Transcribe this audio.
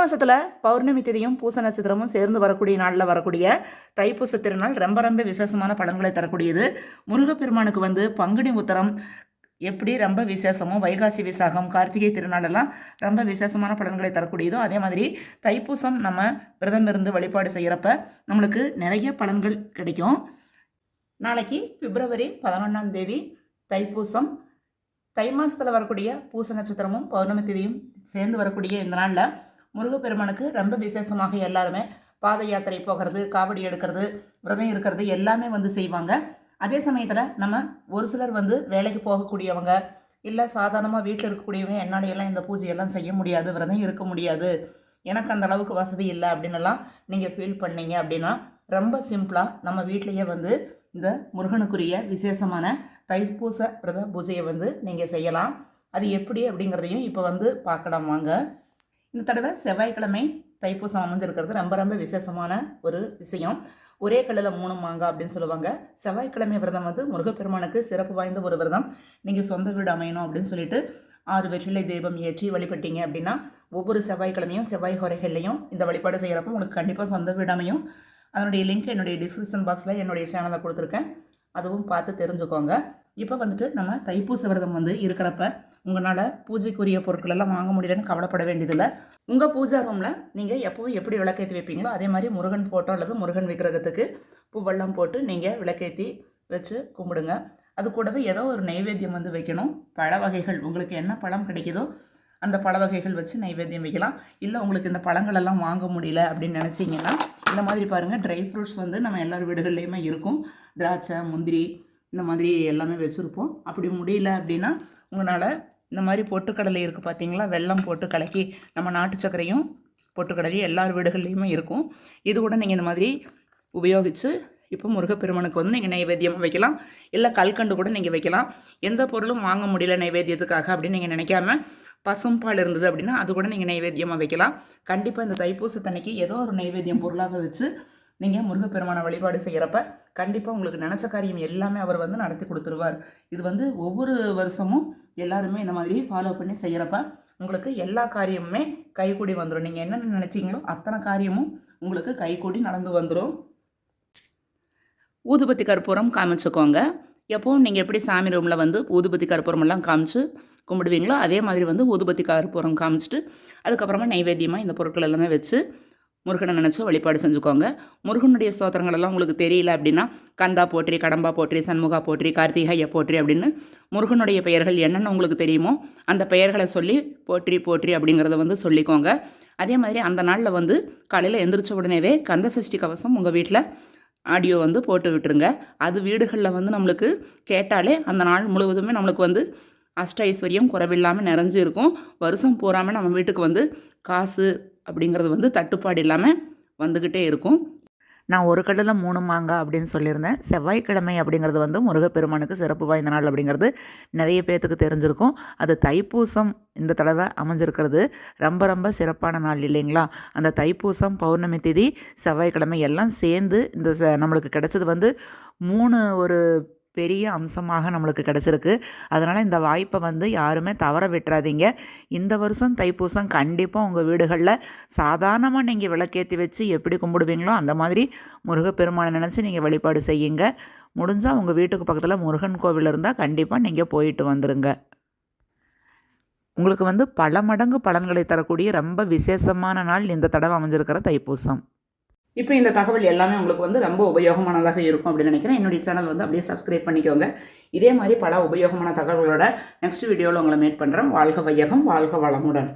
மாதத்தில் பௌர்ணமி திதியும் பூச நட்சத்திரமும் சேர்ந்து வரக்கூடிய நாளில் வரக்கூடிய தைப்பூச திருநாள் ரொம்ப ரொம்ப விசேஷமான பலன்களை தரக்கூடியது. முருகப்பெருமானுக்கு வந்து பங்குனி உத்தரம் எப்படி ரொம்ப விசேஷமோ வைகாசி விசாகம் கார்த்திகை திருநாளெல்லாம் ரொம்ப விசேஷமான பலன்களை தரக்கூடியதோ அதே மாதிரி தைப்பூசம் நம்ம விரதம் இருந்து வழிபாடு செய்கிறப்ப நம்மளுக்கு நிறைய பலன்கள் கிடைக்கும். நாளைக்கு பிப்ரவரி பதினொன்றாம் தேதி தைப்பூசம். தை மாதத்தில் வரக்கூடிய பூச நட்சத்திரமும் பௌர்ணமி திதியும் சேர்ந்து வரக்கூடிய இந்த நாளில் முருகப்பெருமானுக்கு ரொம்ப விசேஷமாக எல்லாருமே பாத யாத்திரை போகிறது காவடி எடுக்கிறது விரதம் இருக்கிறது எல்லாமே வந்து செய்வாங்க. அதே சமயத்தில் நம்ம ஒரு சிலர் வந்து வேலைக்கு போகக்கூடியவங்க இல்லை சாதாரணமாக வீட்டில் இருக்கக்கூடியவங்க என்னாடையெல்லாம் இந்த பூஜையெல்லாம் செய்ய முடியாது விரதம் இருக்க முடியாது எனக்கு அந்த அளவுக்கு வசதி இல்லை அப்படின்னுலாம் நீங்கள் ஃபீல் பண்ணீங்க அப்படின்னா ரொம்ப சிம்பிளாக நம்ம வீட்டிலையே வந்து இந்த முருகனுக்குரிய விசேஷமான தைப்பூச விரத பூஜையை வந்து நீங்கள் செய்யலாம். அது எப்படி அப்படிங்கிறதையும் இப்போ வந்து பார்க்கலாம் வாங்க. இந்த தடவை செவ்வாய்க்கிழமை தைப்பூசம் அமைஞ்சிருக்கிறது. ரொம்ப ரொம்ப விசேஷமான ஒரு விஷயம். ஒரே கல்லில் மூணு மாங்காய் அப்படின்னு சொல்லுவாங்க. செவ்வாய்க்கிழமை விரதம் வந்து முருகப்பெருமானுக்கு சிறப்பு வாய்ந்த ஒரு விரதம். நீங்கள் சொந்த வீடு அமையணும் அப்படின்னு சொல்லிட்டு ஆறு வெற்றிலை தெய்வம் ஏற்றி வழிபட்டீங்க அப்படின்னா ஒவ்வொரு செவ்வாய்க்கிழமையும் செவ்வாய் குறைகள்லையும் இந்த வழிபாடு செய்கிறப்ப உங்களுக்கு கண்டிப்பாக சொந்த வீடு அமையும். அதனுடைய லிங்க் என்னுடைய டிஸ்கிரிப்ஷன் பாக்ஸில் என்னுடைய சேனலில் கொடுத்துருக்கேன். அதுவும் பார்த்து தெரிஞ்சுக்கோங்க. இப்போ வந்துட்டு நம்ம தைப்பூச விரதம் வந்து இருக்கிறப்ப உங்களால் பூஜைக்குரிய பொருட்கள் எல்லாம் வாங்க முடியலன்னு கவலைப்பட வேண்டியதில்லை. உங்கள் பூஜா ரூமில் நீங்கள் எப்போவும் எப்படி விளக்கேற்றி வைப்பீங்களோ அதே மாதிரி முருகன் ஃபோட்டோ அல்லது முருகன் விக்கிரகத்துக்கு பூவெல்லாம் போட்டு நீங்கள் விளக்கேற்றி வச்சு கும்பிடுங்க. அது கூடவே ஏதோ ஒரு நைவேத்தியம் வந்து வைக்கணும். பழ வகைகள் உங்களுக்கு என்ன பழம் கிடைக்குதோ அந்த பழ வகைகள் வச்சு நைவேத்தியம் வைக்கலாம். இல்லை உங்களுக்கு இந்த பழங்களெல்லாம் வாங்க முடியல அப்படின்னு நினச்சிங்கன்னா இந்த மாதிரி பாருங்கள் ட்ரை ஃப்ரூட்ஸ் வந்து நம்ம எல்லார் வீடுகள்லேயுமே இருக்கும். திராட்சை முந்திரி இந்த மாதிரி எல்லாமே வச்சுருப்போம். அப்படி முடியல அப்படின்னா உங்களால் இந்த மாதிரி பொட்டுக்கடலை இருக்குது பார்த்தீங்களா வெள்ளம் போட்டு கலக்கி நம்ம நாட்டு சர்க்கரையும் பொட்டுக்கடலையும் எல்லார் வீடுகள்லேயுமே இருக்கும். இது கூட நீங்கள் இந்த மாதிரி உபயோகித்து இப்போ முருகப்பெருமனுக்கு வந்து நீங்கள் நைவேத்தியம் வைக்கலாம். இல்லை கல்கண்டு கூட நீங்கள் வைக்கலாம். எந்த பொருளும் வாங்க முடியல நைவேத்தியத்துக்காக அப்படின்னு நீங்கள் நினைக்காம பசும்பால் இருந்தது அப்படின்னா அது கூட நீங்கள் நைவேத்தியமாக வைக்கலாம். கண்டிப்பாக இந்த தைப்பூசத்தன்னைக்கு ஏதோ ஒரு நைவேத்தியம் பொருளாக வச்சு நீங்கள் முருகப்பெருமானை வழிபாடு செய்கிறப்ப கண்டிப்பாக உங்களுக்கு நினச்ச காரியம் எல்லாமே அவர் வந்து நடத்தி கொடுத்துருவார். இது வந்து ஒவ்வொரு வருஷமும் எல்லாருமே இந்த மாதிரி ஃபாலோ பண்ணி செய்கிறப்ப உங்களுக்கு எல்லா காரியமுமே கைகூடி வந்துடும் நீங்கள் என்னென்ன நினச்சிங்களோ அத்தனை காரியமும் உங்களுக்கு கைகூடி நடந்து வந்துடும் ஊதுபத்தி கற்பூரம் காமிச்சுக்கோங்க. எப்போவும் நீங்கள் எப்படி சாமி ரூமில் வந்து ஊதுபத்தி கற்பூரம் எல்லாம் காமிச்சு கும்பிடுவீங்களோ அதே மாதிரி வந்து ஊதுபத்தி கற்பூரம் காமிச்சிட்டு அதுக்கப்புறமா நைவேத்தியமாக இந்த பொருட்கள் எல்லாமே வச்சு முருகனை நினச்சி வழிபாடு செஞ்சுக்கோங்க. முருகனுடைய ஸ்தோத்திரங்கள் எல்லாம் உங்களுக்கு தெரியல அப்படின்னா கந்தா போற்றி கடம்பா போற்றி சண்முகா போற்றி கார்த்திகைய போற்றி அப்படின்னு முருகனுடைய பெயர்கள் என்னென்ன உங்களுக்கு தெரியுமோ அந்த பெயர்களை சொல்லி போற்றி போற்றி அப்படிங்கிறத வந்து சொல்லிக்கோங்க. அதே மாதிரி அந்த நாளில் வந்து காலையில் எந்திரிச்ச உடனேவே கந்த சஷ்டி கவசம் உங்கள் வீட்டில் ஆடியோ வந்து போட்டு விட்டுருங்க. அது வீடுகளில் வந்து நம்மளுக்கு கேட்டாலே அந்த நாள் முழுவதுமே நம்மளுக்கு வந்து அஷ்ட ஐஸ்வர்யம் குறைவில்லாமல் நிறைஞ்சு இருக்கும் வருஷம் பூராமல் நம்ம வீட்டுக்கு வந்து காசு அப்படிங்கிறது வந்து தட்டுப்பாடு இல்லாமல் வந்துக்கிட்டே இருக்கும். நான் ஒரு கடலில் மூணு மாங்காய் அப்படின்னு சொல்லியிருந்தேன். செவ்வாய்க்கிழமை அப்படிங்கிறது வந்து முருகப்பெருமானுக்கு சிறப்பு வாய்ந்த நாள் அப்படிங்கிறது நிறைய பேர்த்துக்கு தெரிஞ்சிருக்கும். அது தைப்பூசம் இந்த தடவை அமைஞ்சிருக்கிறது. ரொம்ப ரொம்ப சிறப்பான நாள் இல்லைங்களா? அந்த தைப்பூசம் பௌர்ணமி திதி செவ்வாய்க்கிழமை எல்லாம் சேர்ந்து இந்த ச- நம்மளுக்கு கிடைச்சது வந்து மூணு ஒரு பெரிய அம்சமாக நம்மளுக்கு கிடச்சிருக்கு. அதனால் இந்த வாய்ப்பை வந்து யாருமே தவற விட்டுறாதீங்க. இந்த வருஷம் தைப்பூசம் கண்டிப்பாக உங்கள் வீடுகளில் சாதாரணமாக நீங்கள் விளக்கேற்றி வச்சு எப்படி கும்பிடுவீங்களோ அந்த மாதிரி முருகப்பெருமானை நினச்சி நீங்கள் வழிபாடு செய்யுங்க. முடிஞ்சால் உங்கள் வீட்டுக்கு பக்கத்தில் முருகன் கோவில் இருந்தால் கண்டிப்பாக நீங்கள் போயிட்டு வந்துடுங்க உங்களுக்கு வந்து பல மடங்கு பலன்களை தரக்கூடிய ரொம்ப விசேஷமான நாள் இந்த தடவை அமைஞ்சிருக்கிற தைப்பூசம். இப்போ இந்த தகவல் எல்லாமே உங்களுக்கு வந்து ரொம்ப உபயோகமானதாக இருக்கும் அப்படின்னு நினைக்கிறேன். என்னுடைய சேனல் வந்து அப்படியே சப்ஸ்கிரைப் பண்ணிக்கோங்க. இதே மாதிரி பல உபயோகமான தகவல்களோட நெக்ஸ்ட் வீடியோவில் உங்களை மீட் பண்ணுறேன் வாழ்க வையகம் வாழ்க வளமுடன்.